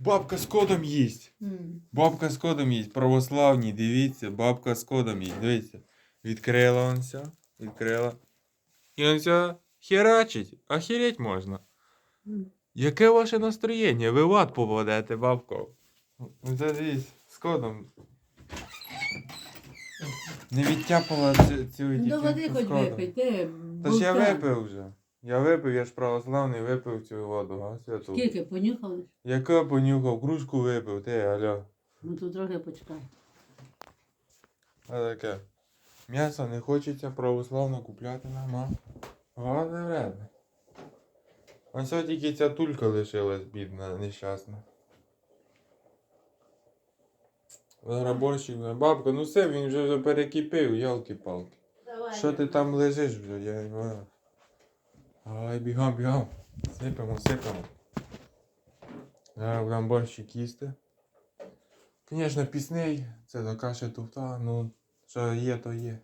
Бабка з кодом їсть. Бабка з кодом їсть. Православні, дивіться, бабка з кодом їсть. Дивіться. Відкрила он все. Відкрила. І он все херачить. Охереть можна. Яке ваше настроєння? Ви в ад попадете, бабко. Це дивись, з кодом. Не відтяпала цю, цю Ну, води хоч з кодом. Та ж я випив вже. Я випив, я ж православний, випив цю воду, а святу. Скільки понюхали? Яка понюхав, кружку випив, ти, алло. Ну тут трохи почекай. А таке. М'ясо не хочеться православно купляти нам, а? Гарне. А все тільки ця тулька лишилась, бідна, нещасна. Зараз борщик, бабка, ну все, він вже перекипів, ялки-палки. Що ти там лежиш вже, я не знаю. Ай, бігом, бігом. Сипемо, сипемо. Зараз будемо борщик їсти. Звісно, пісний, це до каші туфта, ну, що є, то є.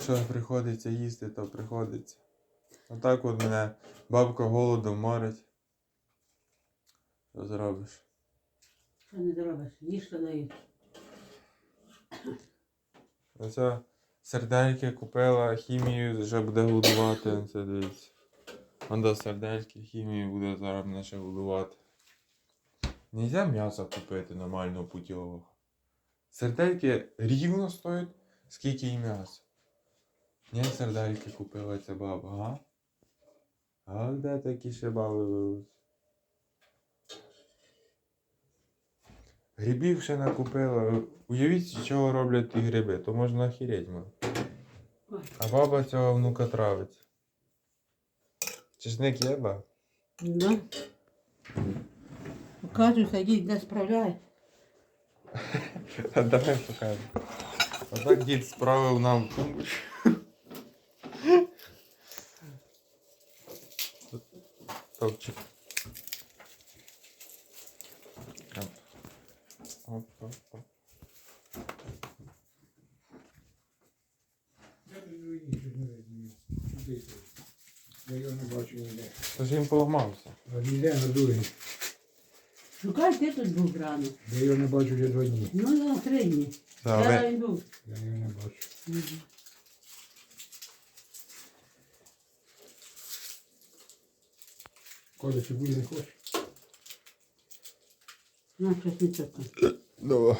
Що приходиться їсти, то приходиться. Отак от мене бабка голодом морить. Що зробиш? Що не зробиш? Їж, що дають. Оце сердельки купила, хімію вже буде годувати. Це дивіться. Он до сердельки, хімію буде зараз мене годувати. Нельзя м'ясо купити нормального путівого. Сердельки рівно стоять, скільки і м'ясо. Не сердельки купила ця баба, га? А де такі ще баби беруть? Грибів ще накупила. Уявіть, з чого роблять ті гриби, то можна охереть, А баба цього внука травить. Чесник є, ба? Да. Показуйся, дід не справляє. А давай покажемо. Отак дід справив нам тумбочку. Топчик. Оп, оп, оп. Я його не бачу ніде. Тож він поламався. А ніде на другий. Шукай, ти тут був рано. Я його не бачу вже два дні. Ну, на три дні. Да, Вчора ви- він був. Я його не бачу. Мгм. Коля, цибулі не хочеш? На, щось не чутно. Давай.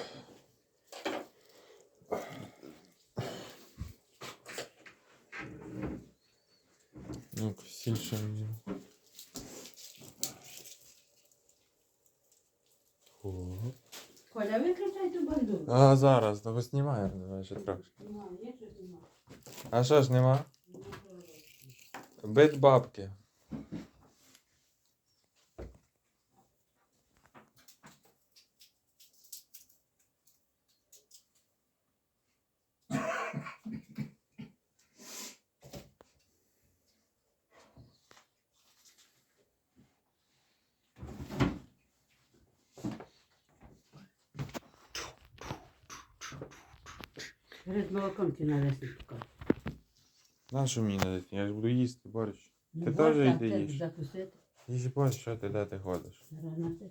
Ну, візьму. О. Коля, виключай ту банду. А зараз, ну знімаємо, давай ще трошки. Нема, є щось нема. А що ж нема? Бит бабки. Перед молоком ті навесні шукай. На що мені не Я ж буду їсти борщ. Ну, Ти борщ, теж йди їж. Закусити. Їж борщ, що ти де ти ходиш? Рано насити.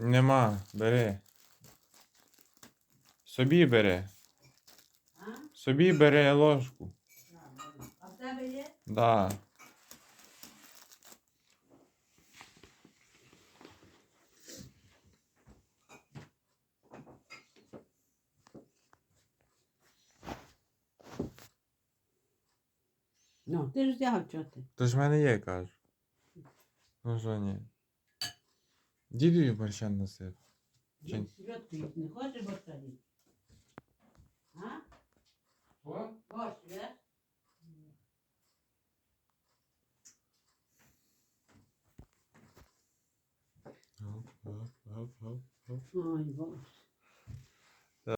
Нема, бери. Собі бери. А? Собі бери ложку. А в тебе є? Да. Ну, ти ж взяв чого ти. То ж в мене є, кажу. Ну що ні. Дідую борщан носив. Чи- Святки не хочеш борща їсти? А? Борщ, є? Гоп, гоп,